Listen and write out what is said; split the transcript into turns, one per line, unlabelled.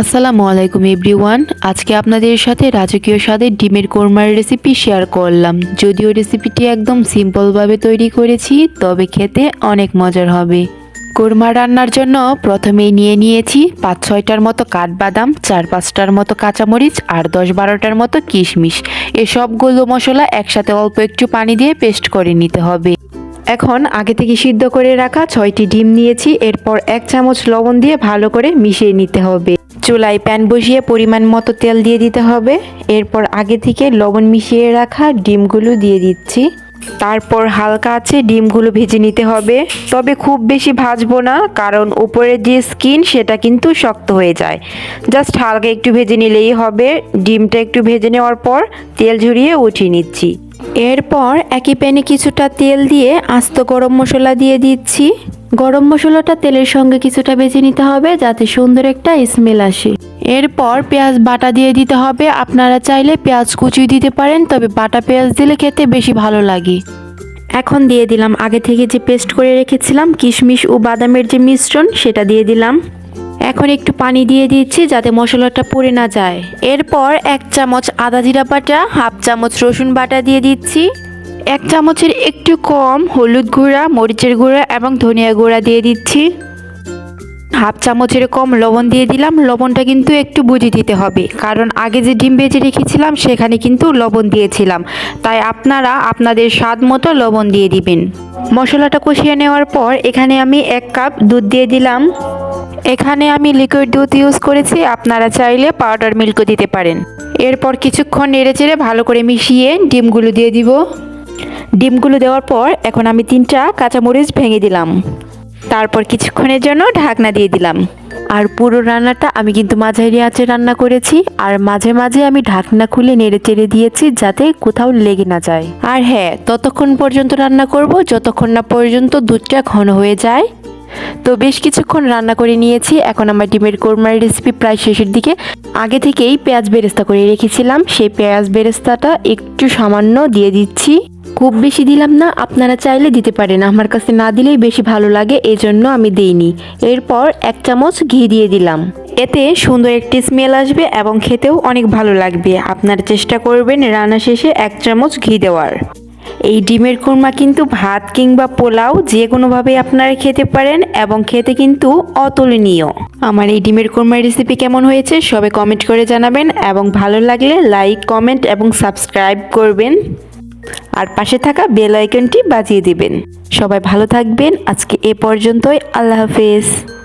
আসসালামু আলাইকুম এভরিওয়ান। আজকে আপনাদের সাথে রাজকীয় স্বাদের ডিমের কোরমার রেসিপি শেয়ার করলাম। যদিও রেসিপিটি একদম সিম্পলভাবে তৈরি করেছি, তবে খেতে অনেক মজার হবে। কোরমা রান্নার জন্য প্রথমেই নিয়ে নিয়েছি পাঁচ ছয়টার মতো কাঠবাদাম, চার পাঁচটার মতো কাঁচামরিচ আর দশ বারোটার মতো কিশমিশ। এসবগুলো মশলা একসাথে অল্প একটু পানি দিয়ে পেস্ট করে নিতে হবে। এখন আগে থেকে সিদ্ধ করে রাখা ছয়টি ডিম নিয়েছি, এরপর এক চামচ লবণ দিয়ে ভালো করে মিশিয়ে নিতে হবে। চুলায় প্যান বসিয়ে পরিমাণ মতো তেল দিয়ে দিতে হবে। এরপর আগে থেকে লবণ মিশিয়ে রাখা ডিমগুলো দিয়ে দিচ্ছি। তারপর হালকা আছে ডিমগুলো ভেজে নিতে হবে। তবে খুব বেশি ভাজবো না, কারণ উপরের যে স্কিন সেটা কিন্তু শক্ত হয়ে যায়। জাস্ট হালকা একটু ভেজে নিলেই হবে। ডিমটা একটু ভেজে নেওয়ার পর তেল ঝরিয়ে উঠিয়ে নিচ্ছি। এরপর একই প্যানে কিছুটা তেল দিয়ে আস্ত গরম মশলা দিয়ে দিচ্ছি। গরম মশলাটা তেলের সঙ্গে কিছুটা বেজে নিতে হবে যাতে সুন্দর একটা স্মেল আসে। এরপর পেঁয়াজ বাটা দিয়ে দিতে হবে। আপনারা চাইলে পেঁয়াজ কুচি দিতে পারেন, তবে বাটা পেঁয়াজ দিলে খেতে বেশি ভালো লাগে। এখন দিয়ে দিলাম আগে থেকে যে পেস্ট করে রেখেছিলাম, কিশমিশ ও বাদামের যে মিশ্রণ, সেটা দিয়ে দিলাম। এখন একটু পানি দিয়ে দিচ্ছি যাতে মশলাটা পুড়ে না যায়। এরপর এক চামচ আদা জিরা বাটা, হাফ চামচ রসুন বাটা দিয়ে দিচ্ছি। এক চামচের একটু কম হলুদ গুঁড়া, মরিচের গুঁড়া এবং ধনিয়া গুঁড়া দিয়ে দিচ্ছি। হাফ চামচের কম লবণ দিয়ে দিলাম। লবণটা কিন্তু একটু বুঝে দিতে হবে। কারণ আগে যে ডিম ভেজে রেখেছিলাম, সেখানে কিন্তু লবণ দিয়েছিলাম। তাই আপনারা আপনাদের স্বাদ মতো লবণ দিয়ে দিবেন। মশলাটা কষিয়ে নেওয়ার পর এখানে আমি এক কাপ দুধ দিয়ে দিলাম। এখানে আমি লিকুইড দুধ ইউজ করেছি। আপনারা চাইলে পাউডার মিল্কও দিতে পারেন। এরপর কিছুক্ষণ নেড়ে চেড়ে ভালো করে মিশিয়ে ডিমগুলো দিয়ে দিব। ডিমগুলো দেওয়ার পর এখন আমি তিনটা কাঁচামরিচ ভেঙে দিলাম। তারপর কিছুক্ষণের জন্য ঢাকনা দিয়ে দিলাম। আর পুরো রান্নাটা আমি কিন্তু মাঝারি আঁচে রান্না করেছি আর মাঝে মাঝে আমি ঢাকনা খুলে নেড়ে চেড়ে দিয়েছি যাতে কোথাও লেগে না যায়। আর হ্যাঁ ততক্ষণ পর্যন্ত রান্না করব, যতক্ষণ না পর্যন্ত দুধটা ঘন হয়ে যায়। তো বেশ কিছুক্ষণ রান্না করে নিয়েছি, এখন আমার ডিমের কোরমার রেসিপি প্রায় শেষের দিকে। আগে থেকেই পেঁয়াজ বেরেস্তা করে রেখেছিলাম, সেই পেঁয়াজ বেরেস্তাটা একটু সামান্য দিয়ে দিচ্ছি। খুব বেশি দিলাম না, আপনারা চাইলে দিতে পারেন। আমার কাছে না দিলেই বেশি ভালো লাগে, এজন্য আমি দেইনি। এরপর এক চামচ ঘি দিয়ে দিলাম। এতে সুন্দর একটি স্মেল আসবে এবং খেতেও অনেক ভালো লাগবে। আপনারা চেষ্টা করবেন রান্না শেষে এক চামচ ঘি দেওয়ার। এই ডিমের কোরমা কিন্তু ভাত কিংবা পোলাও যে কোনোভাবে আপনারা খেতে পারেন এবং খেতে কিন্তু অতুলনীয়। আমার এই ডিমের কোরমার রেসিপি কেমন হয়েছে সবে কমেন্ট করে জানাবেন এবং ভালো লাগলে লাইক কমেন্ট এবং সাবস্ক্রাইব করবেন। আর পাশে থাকা বেল আইকনটি বাজিয়ে দিবেন। সবাই ভালো থাকবেন। আজকে এ পর্যন্তই। আল্লাহ হাফেজ।